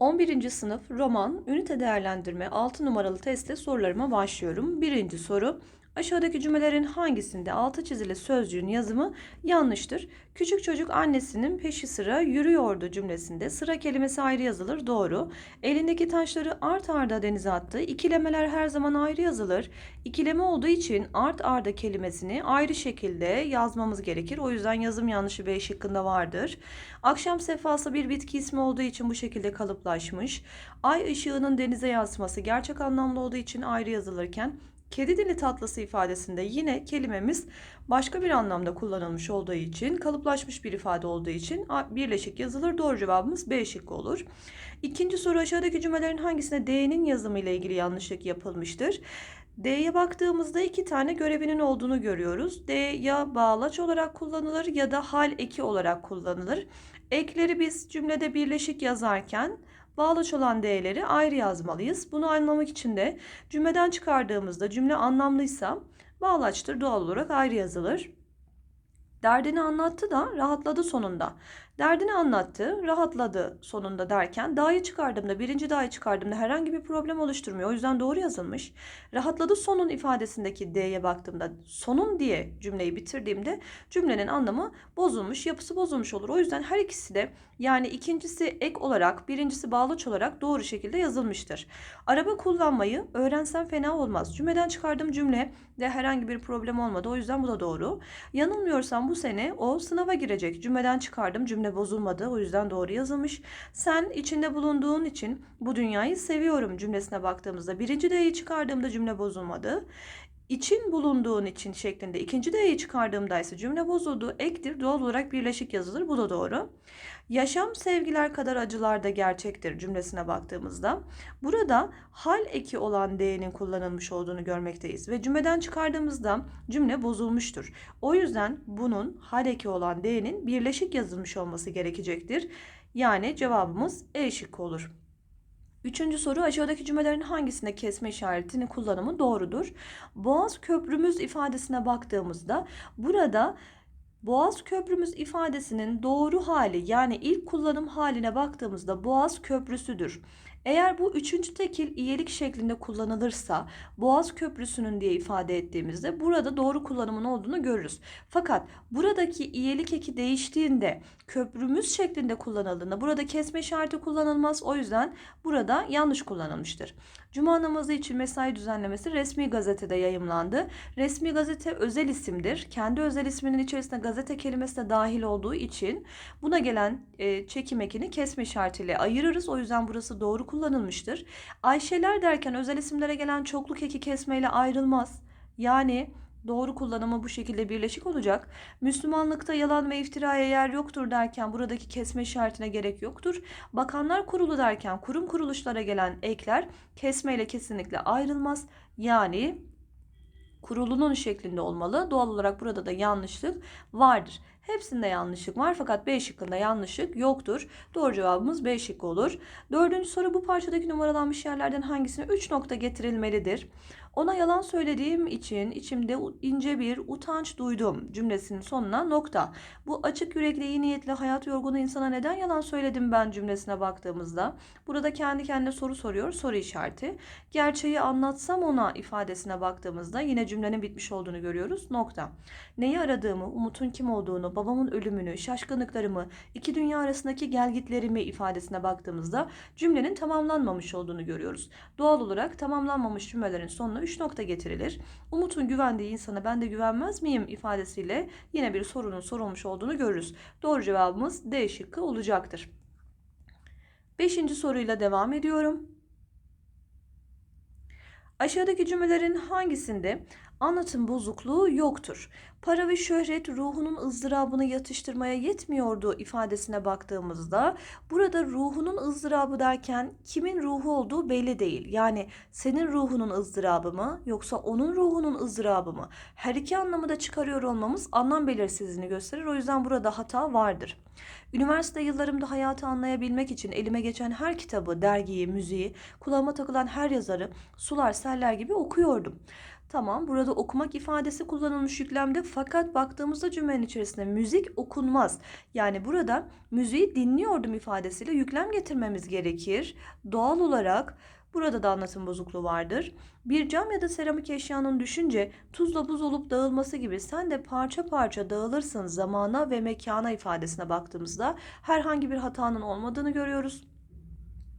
11. sınıf roman ünite değerlendirme 6 numaralı testte sorularıma başlıyorum. Birinci soru aşağıdaki cümlelerin hangisinde altı çizili sözcüğün yazımı yanlıştır? Küçük çocuk annesinin peşi sıra yürüyordu cümlesinde sıra kelimesi ayrı yazılır doğru. Elindeki taşları art arda denize attı. İkilemeler her zaman ayrı yazılır. İkileme olduğu için art arda kelimesini ayrı şekilde yazmamız gerekir. O yüzden yazım yanlışı B şıkkında vardır. Akşam sefası bir bitki ismi olduğu için bu şekilde kalıplaşmış. Ay ışığının denize yansıması gerçek anlamlı olduğu için ayrı yazılırken kedi dili tatlısı ifadesinde yine kelimemiz başka bir anlamda kullanılmış olduğu için kalıplaşmış bir ifade olduğu için birleşik yazılır. Doğru cevabımız B şıkkı olur. İkinci soru aşağıdaki cümlelerin hangisinde D'nin yazımı ile ilgili yanlışlık yapılmıştır? D'ye baktığımızda iki tane görevinin olduğunu görüyoruz. D ya bağlaç olarak kullanılır ya da hal eki olarak kullanılır. Ekleri biz cümlede birleşik yazarken bağlaç olan D'leri ayrı yazmalıyız. Bunu anlamak için de cümleden çıkardığımızda cümle anlamlıysa bağlaçtır doğal olarak ayrı yazılır. Derdini anlattı da rahatladı sonunda. Derdini anlattı, rahatladı sonunda derken dağı çıkardığımda, birinci dağı çıkardığımda herhangi bir problem oluşturmuyor. O yüzden doğru yazılmış. Rahatladı sonun ifadesindeki D'ye baktığımda sonun diye cümleyi bitirdiğimde cümlenin anlamı bozulmuş, yapısı bozulmuş olur. O yüzden her ikisi de yani ikincisi ek olarak, birincisi bağlaç olarak doğru şekilde yazılmıştır. Araba kullanmayı öğrensem fena olmaz. Cümleden çıkardığım cümle de herhangi bir problem olmadı. O yüzden bu da doğru. Yanılmıyorsam bu sene o sınava girecek. Cümleden çıkardım cümle bozulmadı. O yüzden doğru yazılmış. Sen içinde bulunduğun için bu dünyayı seviyorum cümlesine baktığımızda birinci D'yi çıkardığımda cümle bozulmadı. İçin bulunduğun için şeklinde ikinci D'yi çıkardığımda ise cümle bozuldu. Ektir doğal olarak birleşik yazılır. Bu da doğru. Yaşam sevgiler kadar acılar da gerçektir cümlesine baktığımızda burada hal eki olan D'nin kullanılmış olduğunu görmekteyiz ve cümleden çıkardığımızda cümle bozulmuştur. O yüzden bunun hal eki olan D'nin birleşik yazılmış olması gerekecektir. Yani cevabımız E şıkkı olur. Üçüncü soru aşağıdaki cümlelerin hangisinde kesme işaretinin kullanımı doğrudur? Boğaz köprümüz ifadesine baktığımızda burada Boğaz köprümüz ifadesinin doğru hali yani ilk kullanım haline baktığımızda Boğaz köprüsüdür. Eğer bu üçüncü tekil iyelik şeklinde kullanılırsa Boğaz Köprüsü'nün diye ifade ettiğimizde burada doğru kullanımın olduğunu görürüz. Fakat buradaki iyelik eki değiştiğinde köprümüz şeklinde kullanıldığında burada kesme işareti kullanılmaz. O yüzden burada yanlış kullanılmıştır. Cuma namazı için mesai düzenlemesi resmi gazetede yayımlandı. Resmi gazete özel isimdir. Kendi özel isminin içerisinde gazete kelimesi de dahil olduğu için buna gelen e, çekim ekini kesme işaretiyle ayırırız. O yüzden burası doğru kullanılmıştır kullanılmıştır. Ayşeler derken özel isimlere gelen çokluk eki kesmeyle ayrılmaz. Yani doğru kullanımı bu şekilde birleşik olacak. Müslümanlıkta yalan ve iftiraya yer yoktur derken buradaki kesme işaretine gerek yoktur. Bakanlar kurulu derken kurum kuruluşlara gelen ekler kesmeyle kesinlikle ayrılmaz. Yani kurulunun şeklinde olmalı. Doğal olarak burada da yanlışlık vardır. Hepsinde yanlışlık var fakat B şıkkında yanlışlık yoktur. Doğru cevabımız B şıkkı olur. Dördüncü soru bu parçadaki numaralanmış yerlerden hangisine 3 nokta getirilmelidir? Ona yalan söylediğim için içimde ince bir utanç duydum cümlesinin sonuna nokta. Bu açık yürekli iyi niyetli hayat yorgunu insana neden yalan söyledim ben cümlesine baktığımızda burada kendi kendine soru soruyor soru işareti. Gerçeği anlatsam ona ifadesine baktığımızda yine cümlenin bitmiş olduğunu görüyoruz nokta. Neyi aradığımı, Umut'un kim olduğunu, babamın ölümünü, şaşkınlıklarımı, iki dünya arasındaki gelgitlerimi ifadesine baktığımızda cümlenin tamamlanmamış olduğunu görüyoruz. Doğal olarak tamamlanmamış cümlelerin sonuna 3 nokta getirilir. Umut'un güvendiği insana ben de güvenmez miyim ifadesiyle yine bir sorunun sorulmuş olduğunu görürüz. Doğru cevabımız D şıkkı olacaktır. Beşinci soruyla devam ediyorum. Aşağıdaki cümlelerin hangisinde anlatım bozukluğu yoktur? Para ve şöhret ruhunun ızdırabını yatıştırmaya yetmiyordu ifadesine baktığımızda burada ruhunun ızdırabı derken kimin ruhu olduğu belli değil. Yani senin ruhunun ızdırabı mı yoksa onun ruhunun ızdırabı mı? Her iki anlamı da çıkarıyor olmamız anlam belirsizliğini gösterir. O yüzden burada hata vardır. Üniversite yıllarımda hayatı anlayabilmek için elime geçen her kitabı, dergiyi, müziği, kulağıma takılan her yazarı sular, seller gibi okuyordum. Tamam burada okumak ifadesi kullanılmış yüklemde fakat baktığımızda cümlenin içerisinde müzik okunmaz. Yani burada müziği dinliyordum ifadesiyle yüklem getirmemiz gerekir. Doğal olarak burada da anlatım bozukluğu vardır. Bir cam ya da seramik eşyanın düşünce tuzla buz olup dağılması gibi sen de parça parça dağılırsın zamana ve mekana ifadesine baktığımızda herhangi bir hatanın olmadığını görüyoruz.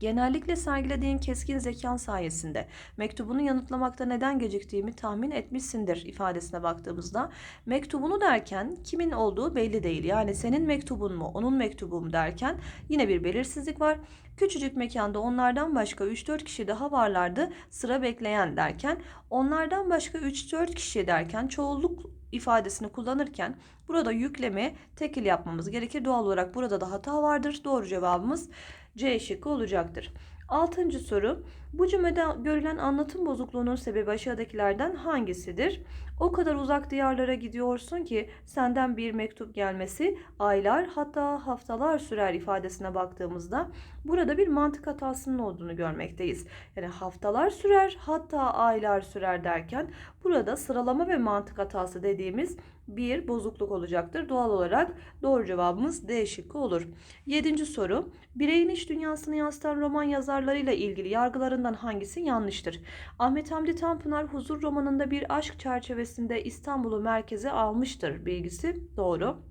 Genellikle sergilediğin keskin zekan sayesinde mektubunu yanıtlamakta neden geciktiğimi tahmin etmişsindir ifadesine baktığımızda mektubunu derken kimin olduğu belli değil. Yani senin mektubun mu, onun mektubu mu derken yine bir belirsizlik var. Küçücük mekanda onlardan başka 3-4 kişi daha varlardı sıra bekleyen derken onlardan başka 3-4 kişi derken çoğulluk ifadesini kullanırken burada yüklemi tekil yapmamız gerekir. Doğal olarak burada da hata vardır. Doğru cevabımız C şıkkı olacaktır. Altıncı soru. Bu cümlede görülen anlatım bozukluğunun sebebi aşağıdakilerden hangisidir? O kadar uzak diyarlara gidiyorsun ki senden bir mektup gelmesi aylar hatta haftalar sürer ifadesine baktığımızda burada bir mantık hatasının olduğunu görmekteyiz. Yani haftalar sürer hatta aylar sürer derken burada sıralama ve mantık hatası dediğimiz bir bozukluk olacaktır. Doğal olarak doğru cevabımız D şıkkı olur. Yedinci soru. Bireyin iç dünyasını yansıtan roman yazarlarıyla ilgili yargılarından hangisi yanlıştır? Ahmet Hamdi Tanpınar Huzur romanında bir aşk çerçevesinde İstanbul'u merkeze almıştır bilgisi doğru.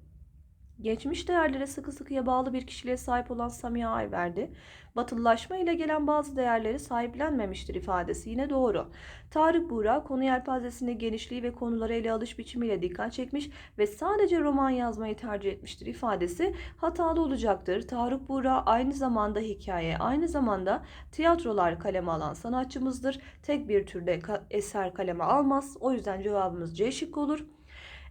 Geçmiş değerlere sıkı sıkıya bağlı bir kişiliğe sahip olan Samiha Ayverdi, batılılaşma ile gelen bazı değerleri sahiplenmemiştir ifadesi yine doğru. Tarık Buğra konu yelpazesinde genişliği ve konuları ele alış biçimiyle dikkat çekmiş ve sadece roman yazmayı tercih etmiştir ifadesi hatalı olacaktır. Tarık Buğra aynı zamanda hikaye, aynı zamanda tiyatrolar kaleme alan sanatçımızdır. Tek bir türde eser kaleme almaz. O yüzden cevabımız C şıkkı olur.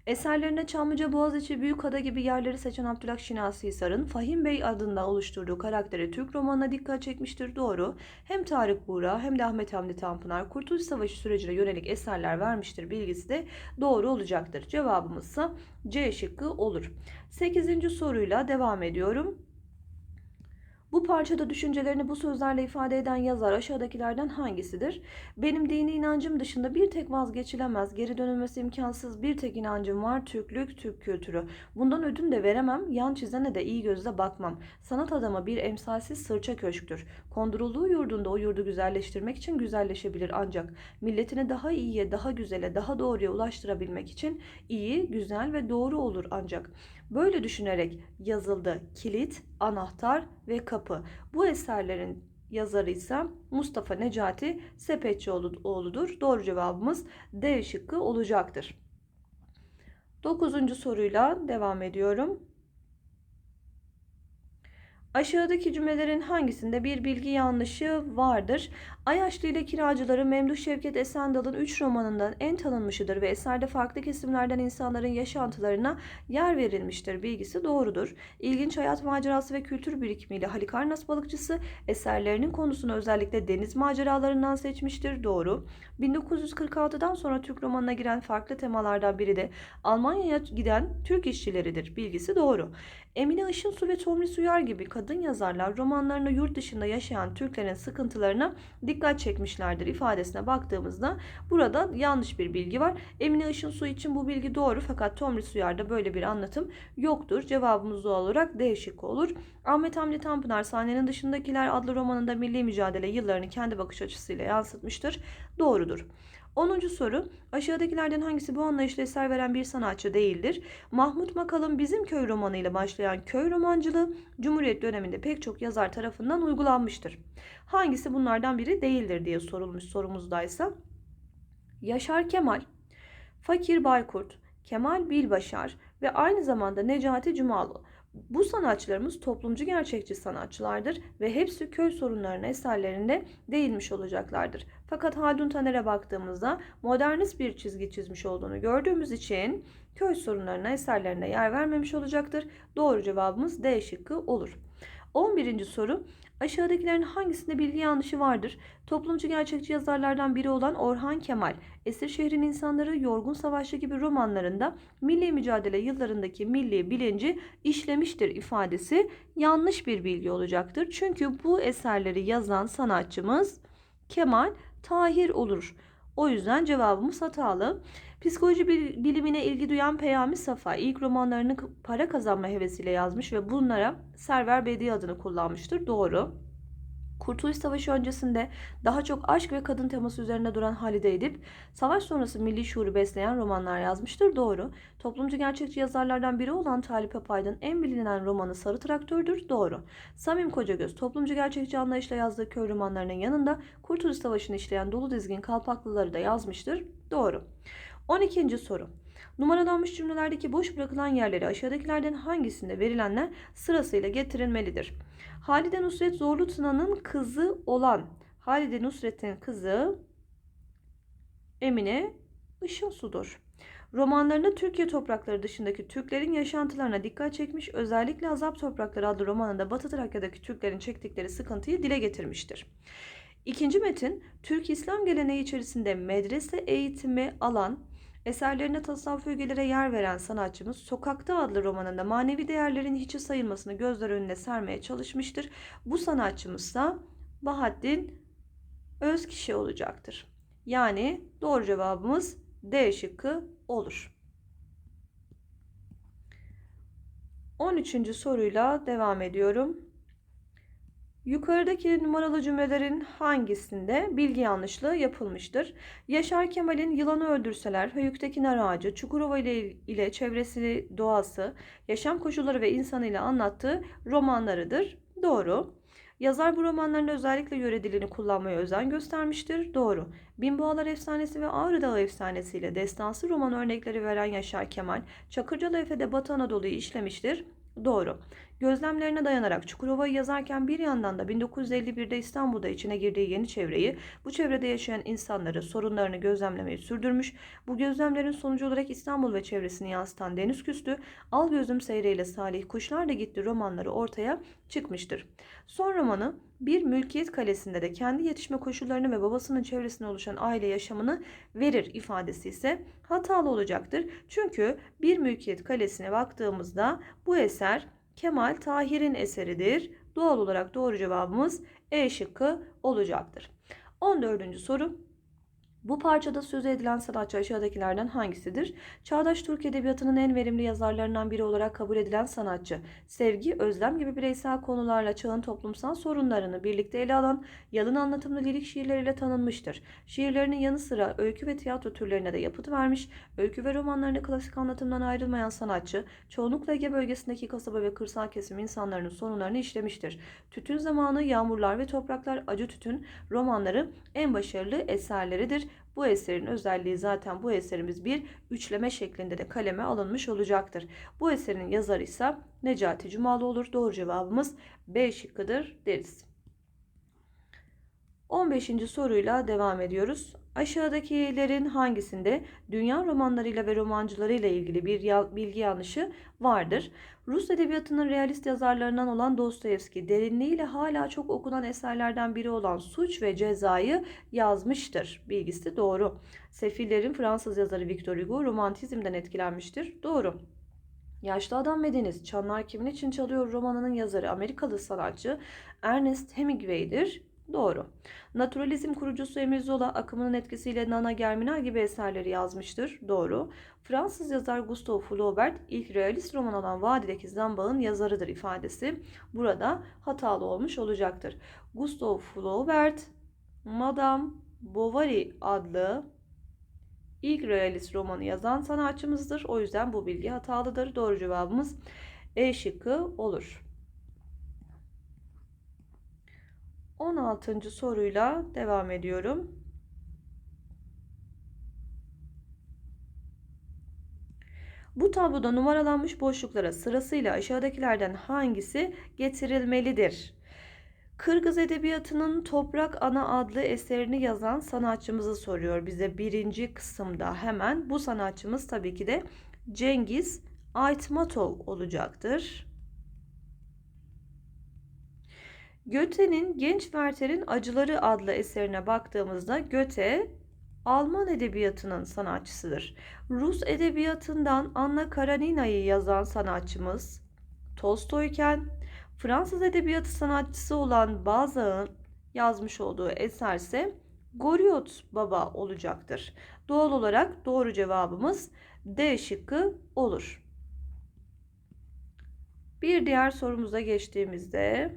Eserlerinde Çamlıca, Boğaziçi, Büyükada gibi yerleri seçen Abdülhak Şinasi Hisar'ın Fahim Bey adında oluşturduğu karakteri Türk romanına dikkat çekmiştir. Doğru. Hem Tarık Buğra hem de Ahmet Hamdi Tanpınar Kurtuluş Savaşı sürecine yönelik eserler vermiştir bilgisi de doğru olacaktır. Cevabımız ise C şıkkı olur. 8. soruyla devam ediyorum. Bu parçada düşüncelerini bu sözlerle ifade eden yazar aşağıdakilerden hangisidir? Benim dini inancım dışında bir tek vazgeçilemez, geri dönülmesi imkansız bir tek inancım var, Türklük, Türk kültürü. Bundan ödün de veremem, yan çizene de iyi gözle bakmam. Sanat adama bir emsalsiz sırça köşktür. Kondurulduğu yurdunda o yurdu güzelleştirmek için güzelleşebilir ancak milletini daha iyiye, daha güzele, daha doğruya ulaştırabilmek için iyi, güzel ve doğru olur ancak. Böyle düşünerek yazıldı kilit, anahtar ve kapı. Bu eserlerin yazarı ise Mustafa Necati Sepetçioğlu'dur. Doğru cevabımız D şıkkı olacaktır. Dokuzuncu soruyla devam ediyorum. Aşağıdaki cümlelerin hangisinde bir bilgi yanlışı vardır? Ayaşlı ile Kiracıları Memduh Şevket Esendal'ın 3 romanından en tanınmışıdır ve eserde farklı kesimlerden insanların yaşantılarına yer verilmiştir. Bilgisi doğrudur. İlginç hayat macerası ve kültür birikimiyle Halikarnas balıkçısı eserlerinin konusunu özellikle deniz maceralarından seçmiştir. Doğru. 1946'dan sonra Türk romanına giren farklı temalardan biri de Almanya'ya giden Türk işçileridir. Bilgisi doğru. Emine Işınsu ve Tomris Uyar gibi kadın yazarlar romanlarında yurt dışında yaşayan Türklerin sıkıntılarına dikkat çekmişlerdir ifadesine baktığımızda burada yanlış bir bilgi var. Emine Işınsu için bu bilgi doğru fakat Tomris Uyar'da böyle bir anlatım yoktur. Cevabımız doğal olarak D şıkkı olur. Ahmet Hamdi Tanpınar Sahnenin Dışındakiler adlı romanında milli mücadele yıllarını kendi bakış açısıyla yansıtmıştır. Doğrudur. 10. soru. Aşağıdakilerden hangisi bu anlayışla eser veren bir sanatçı değildir? Mahmut Makal'ın Bizim Köy romanı ile başlayan köy romancılığı Cumhuriyet döneminde pek çok yazar tarafından uygulanmıştır. Hangisi bunlardan biri değildir diye sorulmuş sorumuzdaysa. Yaşar Kemal, Fakir Baykurt, Kemal Bilbaşar ve aynı zamanda Necati Cumalı bu sanatçılarımız toplumcu gerçekçi sanatçılardır ve hepsi köy sorunlarına eserlerinde değinmiş olacaklardır. Fakat Haldun Taner'e baktığımızda modernist bir çizgi çizmiş olduğunu gördüğümüz için köy sorunlarına eserlerine yer vermemiş olacaktır. Doğru cevabımız D şıkkı olur. 11. soru Aşağıdakilerin hangisinde bilgi yanlışı vardır? Toplumcu gerçekçi yazarlardan biri olan Orhan Kemal, Esir Şehrin İnsanları, Yorgun Savaşçı gibi romanlarında milli mücadele yıllarındaki milli bilinci işlemiştir ifadesi yanlış bir bilgi olacaktır. Çünkü bu eserleri yazan sanatçımız Kemal Tahir olur. O yüzden cevabımız hatalı. Psikoloji bil- bilimine ilgi duyan Peyami Safa ilk romanlarını para kazanma hevesiyle yazmış ve bunlara Server Bedi adını kullanmıştır. Doğru. Kurtuluş Savaşı öncesinde daha çok aşk ve kadın teması üzerine duran Halide Edip, savaş sonrası milli şuuru besleyen romanlar yazmıştır. Doğru. Toplumcu gerçekçi yazarlardan biri olan Talip Apaydın en bilinen romanı Sarı Traktör'dür. Doğru. Samim Kocagöz toplumcu gerçekçi anlayışla yazdığı köy romanlarının yanında Kurtuluş Savaşı'nı işleyen dolu dizgin Kalpaklıları da yazmıştır. Doğru. 12. soru. Numaralanmış cümlelerdeki boş bırakılan yerleri aşağıdakilerden hangisinde verilenler sırasıyla getirilmelidir? Halide Nusret Zorlu Tuna'nın kızı olan Halide Nusret'in kızı Emine Işınsu'dur. Romanlarında Türkiye toprakları dışındaki Türklerin yaşantılarına dikkat çekmiş, özellikle Azap Toprakları adlı romanında Batı Trakya'daki Türklerin çektikleri sıkıntıyı dile getirmiştir. İkinci metin, Türk İslam geleneği içerisinde medrese eğitimi alan, eserlerine tasavvuf ögelere yer veren sanatçımız Sokakta adlı romanında manevi değerlerin hiçe sayılmasını gözler önüne sermeye çalışmıştır. Bu sanatçımız da Bahattin Özkişi olacaktır. Yani doğru cevabımız D şıkkı olur. 13. soruyla devam ediyorum. Yukarıdaki numaralı cümlelerin hangisinde bilgi yanlışlığı yapılmıştır? Yaşar Kemal'in Yılanı Öldürseler, Höyük'teki Nar Ağacı, Çukurova ile, ile çevresi, doğası, yaşam koşulları ve insanıyla anlattığı romanlarıdır. Doğru. Yazar bu romanlarında özellikle yöre dilini kullanmaya özen göstermiştir. Doğru. Binboğalar Efsanesi ve Ağrı Dağı Efsanesi ile destansı roman örnekleri veren Yaşar Kemal, Çakırcalı Efe'de Batı Anadolu'yu işlemiştir. Doğru. Gözlemlerine dayanarak Çukurova'yı yazarken bir yandan da 1951'de İstanbul'da içine girdiği yeni çevreyi, bu çevrede yaşayan insanları, sorunlarını gözlemlemeyi sürdürmüş. Bu gözlemlerin sonucu olarak İstanbul ve çevresini yansıtan Deniz Küstü, Al Gözüm Seyreyle Salih Kuşlar da Gitti romanları ortaya çıkmıştır. Son romanı bir mülkiyet kalesinde de kendi yetişme koşullarını ve babasının çevresinde oluşan aile yaşamını verir ifadesi ise hatalı olacaktır. Çünkü bir mülkiyet kalesine baktığımızda bu eser Kemal Tahir'in eseridir. Doğal olarak doğru cevabımız E şıkkı olacaktır. 14. soru. Bu parçada söz edilen sanatçı aşağıdakilerden hangisidir? Çağdaş Türk Edebiyatı'nın en verimli yazarlarından biri olarak kabul edilen sanatçı. Sevgi, özlem gibi bireysel konularla çağın toplumsal sorunlarını birlikte ele alan yalın anlatımlı lirik şiirleriyle tanınmıştır. Şiirlerinin yanı sıra öykü ve tiyatro türlerine de yapıt vermiş, öykü ve romanlarını klasik anlatımdan ayrılmayan sanatçı, çoğunlukla Ege bölgesindeki kasaba ve kırsal kesim insanların sorunlarını işlemiştir. Tütün Zamanı, Yağmurlar ve Topraklar, Acı Tütün romanları en başarılı eserleridir. Bu eserin özelliği zaten bu eserimiz bir üçleme şeklinde de kaleme alınmış olacaktır. Bu eserin yazarı ise Necati Cumalı olur. Doğru cevabımız B şıkkıdır deriz. 15. soruyla devam ediyoruz. Aşağıdakilerin hangisinde dünya romanlarıyla ve romancılarıyla ilgili bir bilgi yanlışı vardır? Rus edebiyatının realist yazarlarından olan Dostoyevski, derinliğiyle hala çok okunan eserlerden biri olan Suç ve Ceza'yı yazmıştır. Bilgisi doğru. Sefillerin Fransız yazarı Victor Hugo romantizmden etkilenmiştir. Doğru. Yaşlı Adam ve Deniz, Çanlar Kimin için Çalıyor romanının yazarı Amerikalı sanatçı Ernest Hemingway'dir. Doğru. Naturalizm kurucusu Emile Zola akımının etkisiyle Nana Germinal gibi eserleri yazmıştır. Doğru. Fransız yazar Gustave Flaubert ilk realist roman olan Vadideki Zambağ'ın yazarıdır ifadesi burada hatalı olmuş olacaktır. Gustave Flaubert Madame Bovary adlı ilk realist romanı yazan sanatçımızdır. O yüzden bu bilgi hatalıdır. Doğru cevabımız E şıkkı olur. 16. soruyla devam ediyorum. Bu tabloda numaralanmış boşluklara sırasıyla aşağıdakilerden hangisi getirilmelidir? Kırgız Edebiyatı'nın Toprak Ana adlı eserini yazan sanatçımızı soruyor bize birinci kısımda hemen. Bu sanatçımız tabii ki de Cengiz Aytmatov olacaktır. Göte'nin Genç Werther'in Acıları adlı eserine baktığımızda Göte Alman edebiyatının sanatçısıdır. Rus edebiyatından Anna Karenina'yı yazan sanatçımız Tolstoyken Fransız edebiyatı sanatçısı olan Balzac'ın yazmış olduğu eser ise Goriyot baba olacaktır. Doğal olarak doğru cevabımız D şıkkı olur. Bir diğer sorumuza geçtiğimizde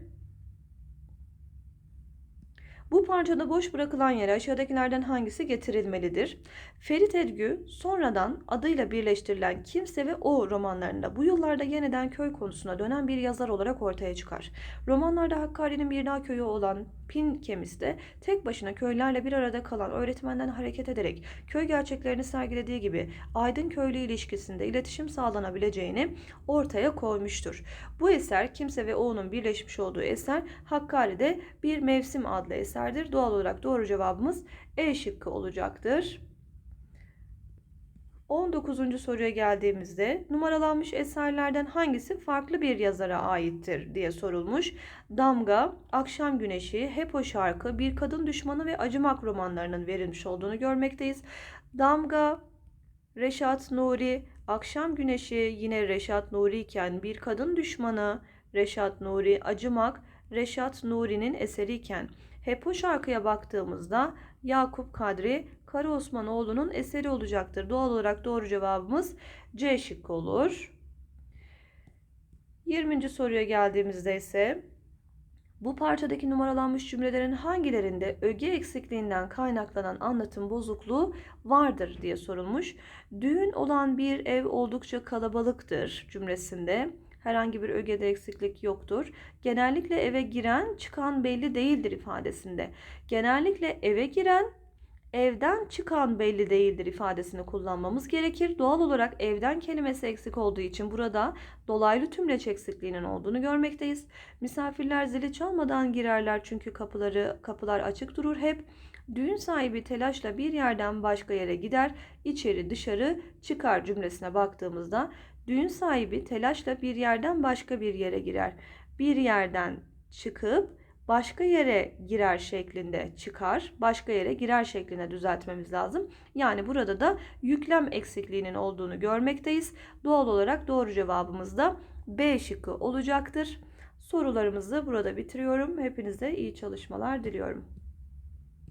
bu parçada boş bırakılan yere aşağıdakilerden hangisi getirilmelidir? Ferit Edgü sonradan adıyla birleştirilen Kimse ve O romanlarında bu yıllarda yeniden köy konusuna dönen bir yazar olarak ortaya çıkar. Romanlarda Hakkari'nin bir dağ köyü olan Pinkemis'te tek başına köylerle bir arada kalan öğretmenden hareket ederek köy gerçeklerini sergilediği gibi aydın köylü ilişkisinde iletişim sağlanabileceğini ortaya koymuştur. Bu eser Kimse ve O'nun birleşmiş olduğu eser Hakkari'de Bir Mevsim adlı eserdir. Doğal olarak doğru cevabımız E şıkkı olacaktır. 19. soruya geldiğimizde numaralanmış eserlerden hangisi farklı bir yazara aittir diye sorulmuş. Damga, Akşam Güneşi, Hep O Şarkı, Bir Kadın Düşmanı ve Acımak romanlarının verilmiş olduğunu görmekteyiz. Damga, Reşat Nuri, Akşam Güneşi yine Reşat Nuri iken Bir Kadın Düşmanı, Reşat Nuri, Acımak, Reşat Nuri'nin eseri iken hep o şarkıya baktığımızda Yakup Kadri Kara Osmanoğlu'nun eseri olacaktır. Doğal olarak doğru cevabımız C şıkkı olur. 20. soruya geldiğimizde ise bu parçadaki numaralanmış cümlelerin hangilerinde öge eksikliğinden kaynaklanan anlatım bozukluğu vardır diye sorulmuş. Düğün olan bir ev oldukça kalabalıktır cümlesinde herhangi bir ögede eksiklik yoktur. Genellikle eve giren çıkan belli değildir ifadesinde. Genellikle eve giren evden çıkan belli değildir ifadesini kullanmamız gerekir. Doğal olarak evden kelimesi eksik olduğu için burada dolaylı tümleç eksikliğinin olduğunu görmekteyiz. Misafirler zili çalmadan girerler çünkü kapıları kapılar açık durur hep. Düğün sahibi telaşla bir yerden başka yere gider, içeri dışarı çıkar cümlesine baktığımızda düğün sahibi telaşla bir yerden başka bir yere girer. Bir yerden çıkıp başka yere girer şeklinde çıkar, başka yere girer şeklinde düzeltmemiz lazım. Yani burada da yüklem eksikliğinin olduğunu görmekteyiz. Doğal olarak doğru cevabımız da B şıkkı olacaktır. Sorularımızı burada bitiriyorum. Hepinize iyi çalışmalar diliyorum.